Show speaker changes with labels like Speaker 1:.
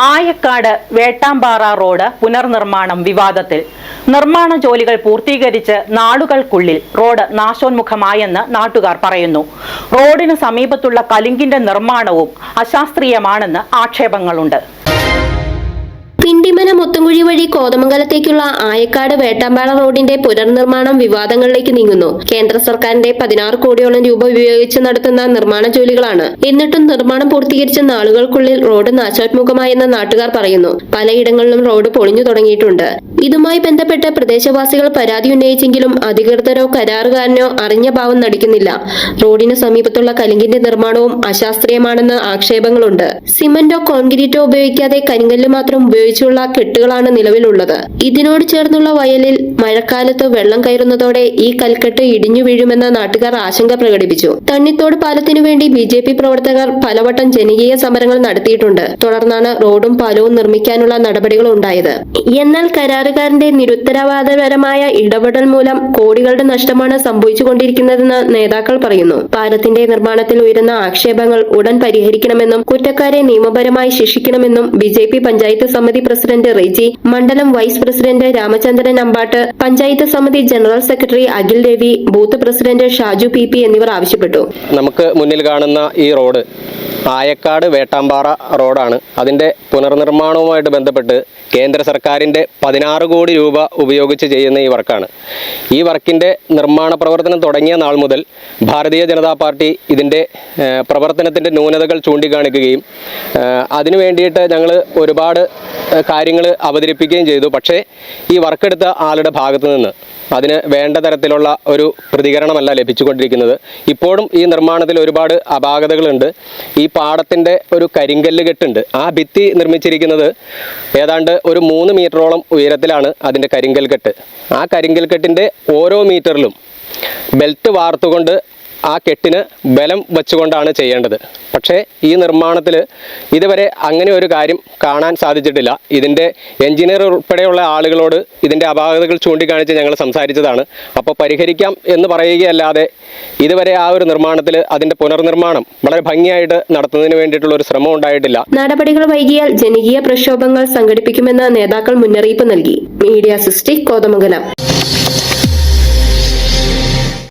Speaker 1: Ayakkad Vettampara road പുനർനിർമ്മാണം വിവാദത്തിൽ. നിർമ്മാണ ജോലികൾ പൂർത്തീകരിച്ച് നാളുകൾക്കുള്ളിൽ റോഡ് നാശോന്മുഖമായെന്ന് നാട്ടുകാർ പറയുന്നു. റോഡിന് സമീപത്തുള്ള കലിങ്കിന്റെ നിർമ്മാണവും അശാസ്ത്രീയമാണെന്ന് ആക്ഷേപങ്ങളുണ്ട്.
Speaker 2: മുത്തങ്കുഴി വഴി കോതമംഗലത്തേക്കുള്ള ആയക്കാട് വേട്ടാമ്പാറ റോഡിന്റെ പുനർനിർമ്മാണം വിവാദങ്ങളിലേക്ക് നീങ്ങുന്നു. കേന്ദ്ര സർക്കാരിന്റെ പതിനാറ് കോടിയോളം രൂപ ഉപയോഗിച്ച് നടത്തുന്ന നിർമ്മാണ ജോലികളാണ് എന്നിട്ടും നിർമ്മാണം പൂർത്തീകരിച്ച നാളുകൾക്കുള്ളിൽ റോഡ് നാശോത്മുഖമായെന്ന് നാട്ടുകാർ പറയുന്നു. പലയിടങ്ങളിലും റോഡ് പൊളിഞ്ഞു തുടങ്ങിയിട്ടുണ്ട്. ഇതുമായി ബന്ധപ്പെട്ട് പ്രദേശവാസികൾ പരാതി ഉന്നയിച്ചെങ്കിലും അധികൃതരോ കരാറുകാരനോ അറിഞ്ഞ ഭാവം നടിക്കുന്നില്ല. റോഡിന് സമീപത്തുള്ള കലിങ്കിന്റെ നിർമ്മാണവും അശാസ്ത്രീയമാണെന്ന് ആക്ഷേപങ്ങളുണ്ട്. സിമന്റോ കോൺക്രീറ്റോ ഉപയോഗിക്കാതെ കരിങ്കല്ല് മാത്രം ഉപയോഗിച്ചുള്ള കെട്ടുകളാണ് നിലവിലുള്ളത്. ഇതിനോട് ചേർന്നുള്ള വയലിൽ മഴക്കാലത്ത് വെള്ളം കയറുന്നതോടെ ഈ കൽക്കെട്ട് ഇടിഞ്ഞു വീഴുമെന്ന് നാട്ടുകാർ ആശങ്ക പ്രകടിപ്പിച്ചു. തണ്ണിത്തോട് പാലത്തിനു വേണ്ടി ബി ജെ പി പ്രവർത്തകർ പലവട്ടം ജനകീയ സമരങ്ങൾ നടത്തിയിട്ടുണ്ട്. തുടർന്നാണ് റോഡും പാലവും നിർമ്മിക്കാനുള്ള നടപടികൾ ഉണ്ടായത്. എന്നാൽ കരാറുകാരന്റെ നിരുത്തരവാദപരമായ ഇടപെടൽ മൂലം കോടികളുടെ നഷ്ടമാണ് സംഭവിച്ചുകൊണ്ടിരിക്കുന്നതെന്ന് നേതാക്കൾ പറയുന്നു. പാലത്തിന്റെ നിർമ്മാണത്തിൽ ഉയരുന്ന ആക്ഷേപങ്ങൾ ഉടൻ പരിഹരിക്കണമെന്നും കുറ്റക്കാരെ നിയമപരമായി ശിക്ഷിക്കണമെന്നും ബി പഞ്ചായത്ത് സമിതി പ്രസിഡന്റ് റെജി മണ്ഡലം വൈസ് പ്രസിഡന്റ് രാമചന്ദ്രൻ അമ്പാട്ട് പഞ്ചായത്ത് സമിതി general secretary Akhil Ravi booth president Shaju P P എന്നിവർ ആവശ്യപ്പെട്ടു.
Speaker 3: നമുക്ക് മുന്നിൽ കാണുന്ന ഈ റോഡ് ആയക്കാട് വേട്ടാമ്പാറ റോഡാണ്. അതിന്റെ പുനർനിർമ്മാണവുമായിട്ട് ബന്ധപ്പെട്ട് കേന്ദ്ര സർക്കാരിന്റെ പതിനാറ് കോടി രൂപ ഉപയോഗിച്ച് ചെയ്യുന്ന ഈ വർക്കാണ്. ഈ വർക്കിന്റെ നിർമ്മാണ പ്രവർത്തനം തുടങ്ങിയ നാൾ മുതൽ ഭാരതീയ ജനതാ പാർട്ടി ഇതിന്റെ പ്രവർത്തനത്തിന്റെ ന്യൂനതകൾ ചൂണ്ടിക്കാണിക്കുകയും അതിനു വേണ്ടിയിട്ട് ഞങ്ങൾ ഒരുപാട് കാര്യങ്ങൾ അവതരിപ്പിക്കുകയും ചെയ്തു. പക്ഷേ ഈ വർക്കെടുത്ത ആളുടെ ഭാഗത്തു നിന്ന് അതിന് വേണ്ട തരത്തിലുള്ള ഒരു പ്രതികരണമല്ല ലഭിച്ചുകൊണ്ടിരിക്കുന്നത്. ഇപ്പോഴും ഈ നിർമ്മാണത്തിൽ ഒരുപാട് അപാകതകളുണ്ട്. ഈ പാടത്തിന്റെ ഒരു കരിങ്കല്ല് കെട്ടുണ്ട്. ആ ഭിത്തി നിർമ്മിച്ചിരിക്കുന്നത് ഏതാണ്ട് ഒരു മൂന്ന് മീറ്ററോളം ഉയരത്തിലാണ് അതിന്റെ കരിങ്കൽ കെട്ട്. ആ കരിങ്കൽ കെട്ടിന്റെ ഓരോ മീറ്ററിലും ബെൽറ്റ് വാർത്തുകൊണ്ട് ആ കെട്ടിന് ബലം വെച്ചുകൊണ്ടാണ് ചെയ്യേണ്ടത്. പക്ഷേ ഈ നിർമ്മാണത്തിൽ ഇതുവരെ അങ്ങനെ ഒരു കാര്യം കാണാൻ സാധിച്ചിട്ടില്ല. ഇതിന്റെ എഞ്ചിനീയർ ഉൾപ്പെടെയുള്ള ആളുകളോട് ഇതിന്റെ അപാകതകൾ ചൂണ്ടിക്കാണിച്ച് ഞങ്ങൾ സംസാരിച്ചതാണ്. അപ്പോൾ പരിഹരിക്കാം എന്ന് പറയുകയല്ലാതെ ഇതുവരെ ആ ഒരു നിർമ്മാണത്തിൽ അതിന്റെ പുനർനിർമ്മാണം വളരെ ഭംഗിയായിട്ട് നടത്തുന്നതിന് വേണ്ടിയിട്ടുള്ള ഒരു ശ്രമം ഉണ്ടായിട്ടില്ല.
Speaker 2: നടപടികൾ വൈകിയാൽ ജനകീയ പ്രക്ഷോഭങ്ങൾ സംഘടിപ്പിക്കുമെന്ന് നേതാക്കൾ മുന്നറിയിപ്പ് നൽകി. Media city Kothamangalam.